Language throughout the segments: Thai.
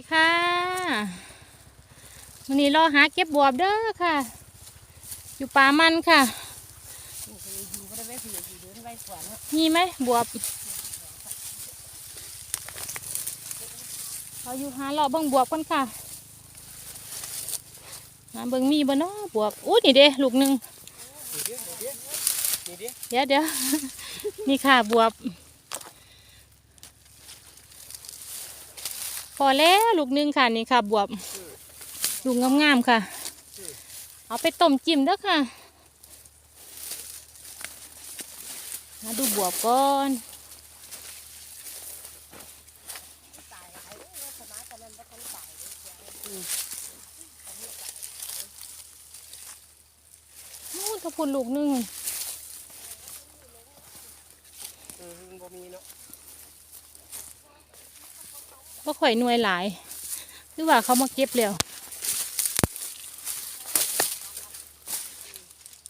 ดีค่ะวันนี้รอหาเก็บบวบเด้อค่ะ อยู่ป่ามันค่ะนี่ไว้กว่าเนาะมีไหมบวบเราอยู่หารอเบิ่งบวบกันค่ะหาเบิ่งมีบ่เนาะบวบอู้นี่เด้ลูกหนึ่งเดี๋ยวเดี๋ยวนี่ค่ะบวบ พอแล้วลูกหนึงค่ะนี่ค่ะ บวบลูกงามๆค่ะ เอาไปต้มจิ้มด้อค่ะ มาดูบวบก่อนนู่นถ้าพูนลูกหนึงเออมันบ่มีเนาะ ก็ข่อยหน่วยหลาย หรือว่าเขามาเก็บแล้ว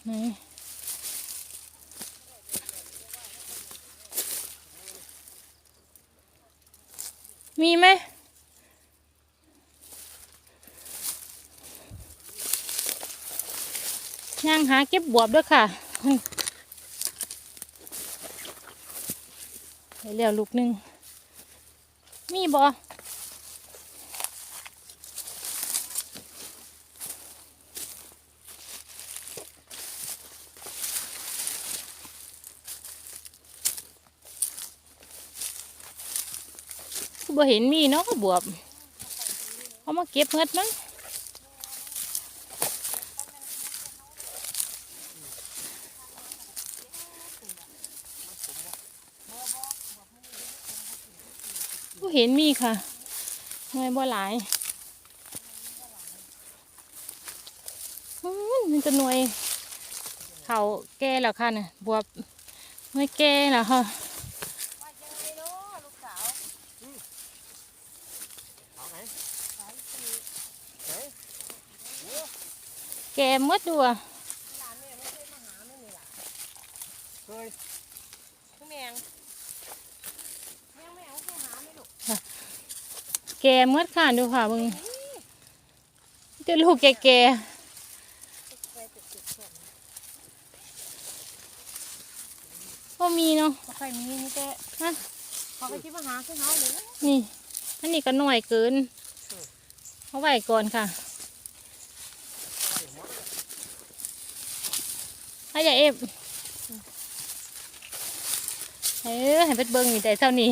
ไหนมีไหมย่างหาเก็บบวบด้วยค่ะไปแล้วลูกหนึ่ง มีบ่คือบ่เห็นมีเนาะบวบเขามาเก็บเงิดมั้ง บ่เห็นมีค่ะหน่วยบ่หลายมันจะหน่วยเขาแก่แล้วค่ะเนี่ยบวบหน่วยแก่แล้วค่ะว่ายัวไหนไหนแก่หมดดูอะแม่ไม่เคยคยพี่แมงแมงแมงเคยหาไหมลูก แก่หมดค่ะดูค่ะมึงเจะลูกแก่เคยติดติดส่วนๆก็มีเนาะบ่เคยมีนี่แต่ฮะเขาไปคิดมาหาคือเขาเลยนะนี่อันนี้ก็หน่อยเกินเอาไว้ก่อนค่ะให้ยายเอฟเออให้เป็ดเบิ้งนี่แต่เท่านี้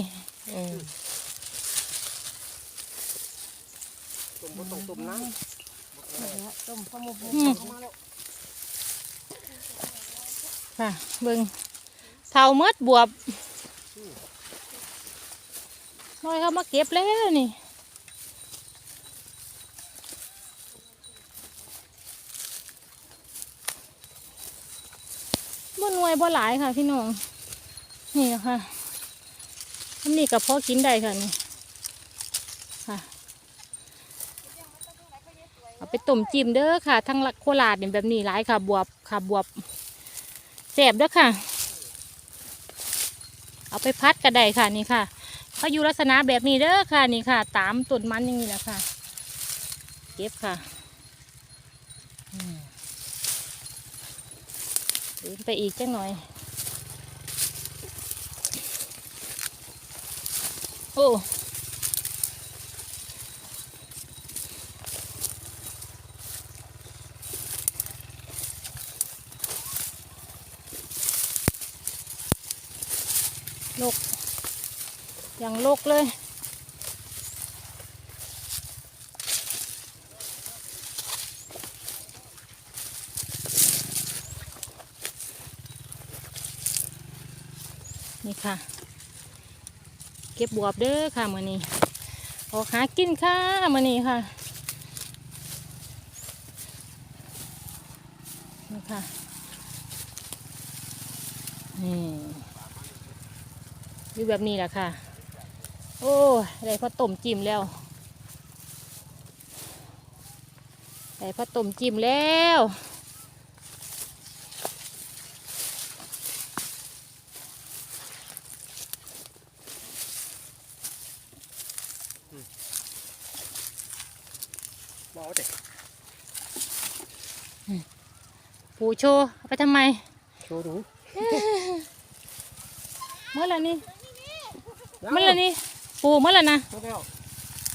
ตุ่ มบ่ต้องตุ่มน้ำตุ่มพะมุบุอืมเข้ามาแล้วค่ะเบิ้งเท่าเมดบวบน้อยเขามาเก็บแล้วนี่บ่หน่วยบ่หลายค่ะพี่น้องนี่นะคะอันนี้กับพ่อกินได้ค่ะนี่ ค่ะ เอาไปต้มจิ้มเด้อค่ะทั้งโคราชเนี่ยแบบนี้หลายค่ะบวบค่ะบวบแสบเด้อค่ะ เอาไปพัดก็ไดค่ะนี่ค่ะเขาอยู่ลักษณะแบบนี้เด้อค่ะนี่ค่ะ ตามต้นมันอย่างนี้แหละค่ะ เก็บค่ะเดินไปอีกจังหน่อย โอ้ ลกอย่างลกเลยนี่ค่ะ เก็บบวบเด้อค่ะมือนี้ออกหากินค่ะมือนี้ค่ะนี่ค่ะนี่ อยู่แบบนี้แหละค่ะ โอ้ยได้พอต้มจิ้มแล้วได้พอต้มจิ้มแล้วบ่เอาเด็กปูโชว์เอาไปทำไม โชว์ดู เมื่อไรนี่เมื่อไรนี่ปูเมื่อไรนะเอาแล้ว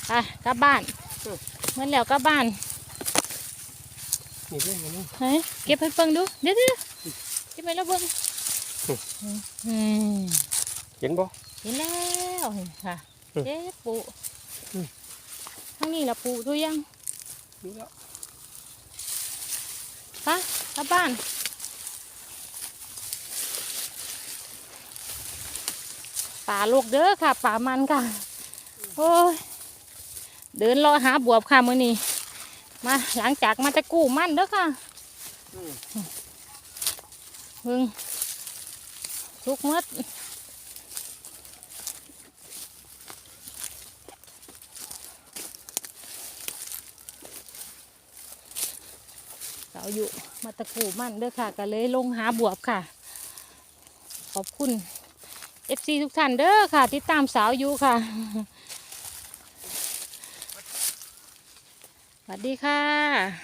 ไปกลับบ้านเออเมื่อแล้วกลับบ้านนี่เรื่องนี้เฮ้ยเก็บให้เบิ่งดูเดี๋ยวเดี๋ยวเก็บไปแล้วเบิ่งอืมเห็นบ่เห็นแล้วเห็นค่ะอืมเจ๊ปูอืมข้างนี้ละปูดูยังดูแล้วไปกลับบ้าน ป่าลูกเด้อค่ะป่ามันค่ะโอ้ยเดินรอหาบวบค่ะมื้อนี้มาหลังจากมาจะกู้มันเด้อค่ะมึงทุกหมดเสาอยู่มาตะกูมันเด้อค่ะก็เลยลงหาบวบค่ะ ขอบคุณ FC ทุกท่านเด้อค่ะ ติดตามสาวอยู่ค่ะสวัสดีค่ะ